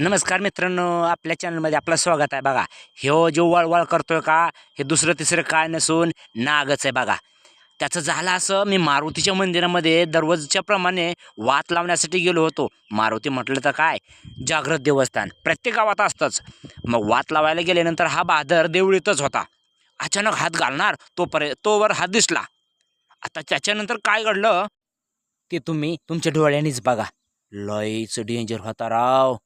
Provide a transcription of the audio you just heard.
नमस्कार मित्रांनो आपल्या चॅनलमध्ये आपलं स्वागत आहे बघा. ह्यो हो, जो वळवळ करतोय का हे दुसरं तिसरं काय नसून नागच आहे बघा. त्याचं झालं असं मी मारुतीच्या मंदिरामध्ये दररोजच्या प्रमाणे वात लावण्यासाठी गेलो होतो. मारुती म्हटलं तर काय जागृत देवस्थान. प्रत्येक गावात असतंच. मग वात लावायला गेल्यानंतर हा बहादर देवळीतच होता. अचानक हात घालणार तोपर्यंत तोवर हात दिसला. आता त्याच्यानंतर काय घडलं ते तुम्ही तुमच्या डोळ्यांनीच बघा. लयच डेंजर होता राव.